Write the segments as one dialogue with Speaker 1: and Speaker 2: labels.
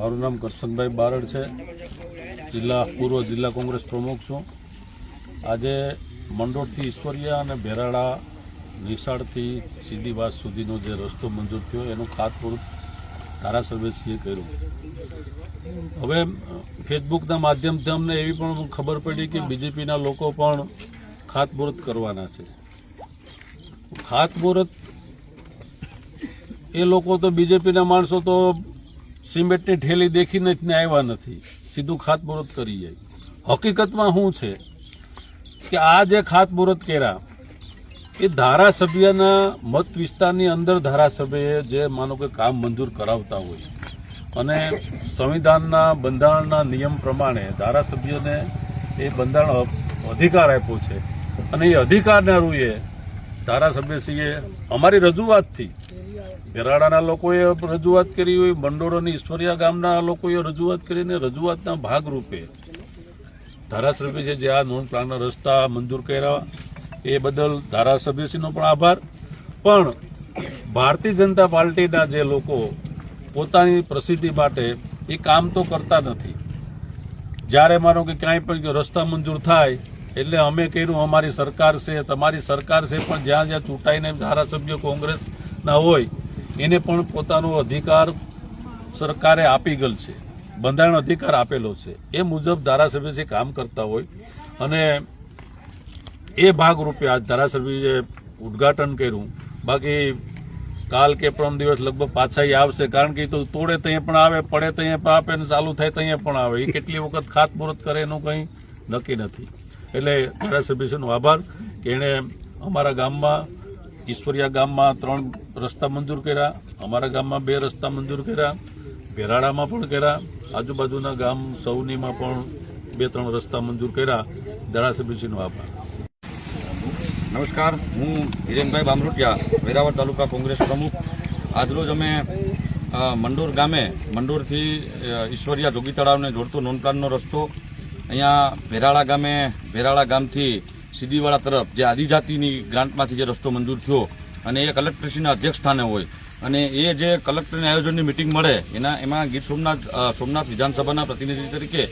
Speaker 1: મારું નામ કરશનભાઈ બારડ છે. જિલ્લા, પૂર્વ જિલ્લા કોંગ્રેસ પ્રમુખ છું. આજે મંડોળથી ઈશ્વરિયા અને ભેરાળા નિશાળથી સીધીવાસ સુધીનો જે રસ્તો મંજૂર થયો, એનું ખાતમુહૂર્ત ધારાસભ્યશ્રીએ કર્યું. હવે ફેસબુકના માધ્યમથી અમને એવી પણ ખબર પડી કે બીજેપીના લોકો પણ ખાતમુહૂર્ત કરવાના છે. ખાતમુહૂર્ત એ લોકો તો બીજેપીના માણસો તો સિમેન્ટની ઠેલી દેખીને જ આવ્યા નથી. સીધું ખાતમુહૂર્ત કરી જાય. હકીકતમાં શું છે કે આ જે ખાતમુહૂર્ત કર્યા, એ ધારાસભ્યના મત વિસ્તારની અંદર ધારાસભ્યએ જે માનો કે કામ મંજૂર કરાવતા હોય અને સંવિધાનના બંધારણના નિયમ પ્રમાણે ધારાસભ્યને એ બંધારણ અધિકાર આપ્યો છે. અને એ અધિકારના રૂએ ધારાસભ્યશ્રીએ અમારી રજૂઆતથી બેરાડાના લોકોએ રજૂઆત કરી હોય બંડોળ અને ઈશ્વરિયા ગામના લોકોએ રજૂઆત કરીને રજૂઆતના ભાગરૂપે ધારાસભ્ય છે જે આ નોન પ્લાનના રસ્તા મંજૂર કર્યા એ બદલ ધારાસભ્યશ્રીનો પણ આભાર. પણ ભારતીય જનતા પાર્ટીના જે લોકો પોતાની પ્રસિદ્ધિ માટે એ કામ તો કરતા નથી. જ્યારે માનો કે ક્યાંય પણ રસ્તા મંજૂર થાય, એટલે અમે કર્યું, અમારી સરકાર છે, તમારી સરકાર છે, પણ જ્યાં જ્યાં ચૂંટાઈને ધારાસભ્ય કોંગ્રેસના હોય એને પણ પોતાનો અધિકાર સરકારે આપી ગયેલ છે. બંધારણ અધિકાર આપેલો છે. એ મુજબ ધારાસભ્ય જે કામ કરતા હોય અને એ ભાગરૂપે આજ ધારાસભ્યએ ઉદ્ઘાટન કર્યું. બાકી કાલ કે પરમ દિવસ લગભગ પાછા આવશે. કારણ કે તો તોડે ત્યાં પણ આવે, પડે ત્યાં પણ આપે ને ચાલુ થાય ત્યાં પણ આવે. એ કેટલી વખત ખાતમુહૂર્ત કરે એનું કંઈ નક્કી નથી. એટલે ધારાસભ્યશ્રીનો આભાર કે એણે અમારા ગામમાં ઈશ્વરિયા ગામમાં ત્રણ રસ્તા મંજૂર કર્યા, અમારા ગામમાં બે રસ્તા મંજૂર કર્યા, ભેરાડામાં પણ કર્યા, આજુબાજુના ગામ સૌનીમાં પણ બે ત્રણ રસ્તા મંજૂર કર્યા. ધારાસભ્યશ્રીનો આભાર.
Speaker 2: નમસ્કાર, હું હિરેનભાઈ બામરોટિયા, વેરાવળ તાલુકા કોંગ્રેસ પ્રમુખ. આજરોજ અમે મંડોર ગામે, મંડોરથી ઈશ્વરિયા જોગી તળાવને જોડતો નોન પ્લાનનો રસ્તો અહીંયા ભેરાળા ગામે, ભેરાળા ગામથી સીડીવાળા તરફ જે આદિજાતિની ગ્રાન્ટમાંથી જે રસ્તો મંજૂર થયો અને એ કલેક્ટરશ્રીના અધ્યક્ષ સ્થાને હોય અને એ જે કલેક્ટરને આયોજનની મિટિંગ મળે, એના, એમાં ગીર સોમનાથ સોમનાથ વિધાનસભાના પ્રતિનિધિ તરીકે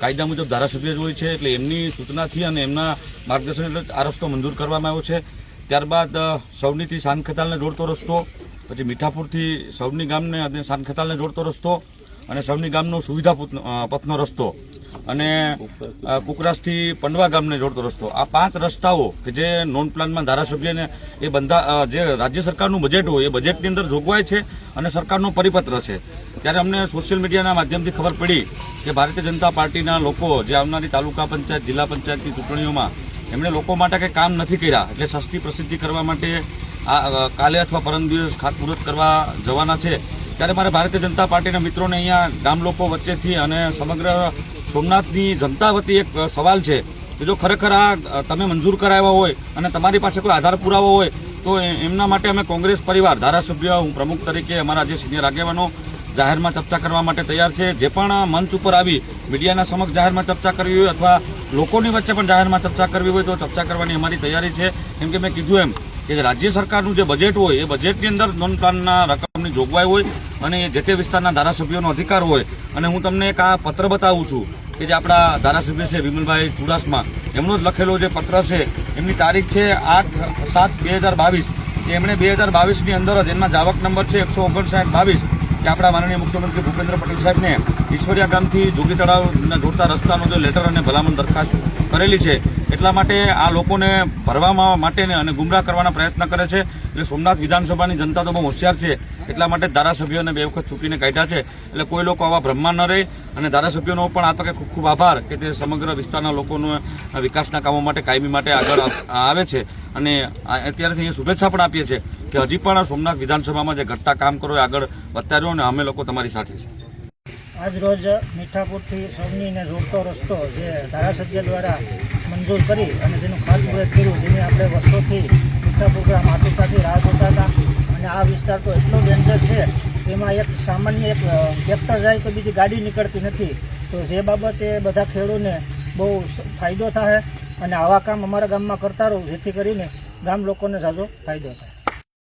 Speaker 2: કાયદા મુજબ ધારાસભ્ય જ હોય છે, એટલે એમની સૂચનાથી અને એમના માર્ગદર્શન એટલે આ રસ્તો મંજૂર કરવામાં આવ્યો છે. ત્યારબાદ સૌનીથી સાનખેતાલને જોડતો રસ્તો, પછી મીઠાપુરથી સૌની ગામને અને સાનખેતાલને જોડતો રસ્તો અને સૌની ગામનો સુવિધા પથનો રસ્તો. અને કુકરાસથી પંડવા ગામને જોડતો રસ્તો. આ પાંચ રસ્તાઓ કે જે નોન પ્લાનમાં ધારાસભ્યને એ બંધા જે રાજ્ય સરકારનું બજેટ હોય, એ બજેટની અંદર જોગવાઈ છે અને સરકારનો પરિપત્ર છે. ત્યારે અમને સોશિયલ મીડિયાના માધ્યમથી ખબર પડી કે ભારતીય જનતા પાર્ટીના લોકો જે આવનારી તાલુકા પંચાયત, જિલ્લા પંચાયતની ચૂંટણીઓમાં એમણે લોકો માટે કંઈ કામ નથી કર્યા. એટલે સસ્તી પ્રસિદ્ધિ કરવા માટે આ કાલે અથવા પરમ દિવસ ખાતમુહૂર્ત કરવા જવાના છે. ત્યારે મારે ભારતીય જનતા પાર્ટીના મિત્રોને અહીંયા ગામ લોકો વચ્ચેથી અને સમગ્ર સોમનાથની જનતા વતી એક સવાલ છે કે જો ખરેખર આ તમે મંજૂર કરાવ્યા હોય અને તમારી પાસે કોઈ આધાર પુરાવો હોય, તો એમના માટે અમે કોંગ્રેસ પરિવાર, ધારાસભ્ય, હું પ્રમુખ તરીકે, અમારા જે સિનિયર આગેવાનો જાહેરમાં ચર્ચા કરવા માટે તૈયાર છે, જે પણ મંચ ઉપર આવી મીડિયાના સમક્ષ જાહેરમાં ચર્ચા કરવી હોય અથવા લોકોની વચ્ચે પણ જાહેરમાં ચર્ચા કરવી હોય તો ચર્ચા કરવાની અમારી તૈયારી છે. કેમ કે મેં કીધું એમ કે રાજ્ય સરકારનું જે બજેટ હોય, એ બજેટની અંદર નોન પ્લાનના રકમની જોગવાઈ હોય અને એ જે તે વિસ્તારના ધારાસભ્યોનો અધિકાર હોય. અને હું તમને એક આ પત્ર બતાવું છું. કે જે આપણા ધારાસભ્ય છે વિમલભાઈ ચુડાસમા, એમનો જ લખેલો જે પત્ર છે, એમની તારીખ છે આઠ સાત બે હજાર બાવીસ. કે એમણે બે હજાર બાવીસની અંદર જ એમના જાવક નંબર છે એકસો ઓગણસાઠ બાવીસ, કે આપણા માનનીય મુખ્યમંત્રી ભૂપેન્દ્ર પટેલ સાહેબને ઈશ્વરિયા ગામથી જોગી તળાવને જોડતા રસ્તાનો જે લેટર અને ભલામણ દરખાસ્ત કરેલી છે, એટલા માટે આ લોકોને ભરવામાં માટેને અને ગુમરાહ કરવાના પ્રયત્ન કરે છે. એટલે સોમનાથ વિધાનસભાની જનતા તો બહુ હોશિયાર છે. એટલા માટે ધારાસભ્યોને બે વખત ચૂંટીને કાઢ્યા છે. એટલે કોઈ લોકો આવા ભ્રમમાં ન રહે અને ધારાસભ્યોનો પણ આ તકે ખૂબ ખૂબ આભાર કે તે સમગ્ર વિસ્તારના લોકોનો વિકાસના કામો માટે, કાયમી માટે આગળ આવે છે. અને અત્યારેથી અહીંયા શુભેચ્છા પણ આપીએ છીએ કે હજી પણ સોમનાથ વિધાનસભામાં જે ઘટતા કામ કરો એ આગળ વધતા રહ્યો અને અમે લોકો તમારી સાથે છે
Speaker 3: આજ રોજ મીઠાપુરથી સૌનીને જોડતો રસ્તો જે ધારાસભ્ય દ્વારા મંજૂર કરી અને જેનું ખાતમુહૂર્ત કર્યું, જેની આપણે વર્ષોથી મીઠાપુર ગ્રામ આતુરતાથી રાહ જોતા હતા. અને આ વિસ્તાર તો એટલો ડેન્જર છે, એમાં એક સામાન્ય એક ટ્રેક્ટર જાય તો બીજી ગાડી નીકળતી નથી. તો જે બાબતે બધા ખેડૂતને બહુ ફાયદો થાય. અને આવા કામ અમારા ગામમાં કરતા રહો, જેથી કરીને ગામ લોકોને સાજો ફાયદો થાય.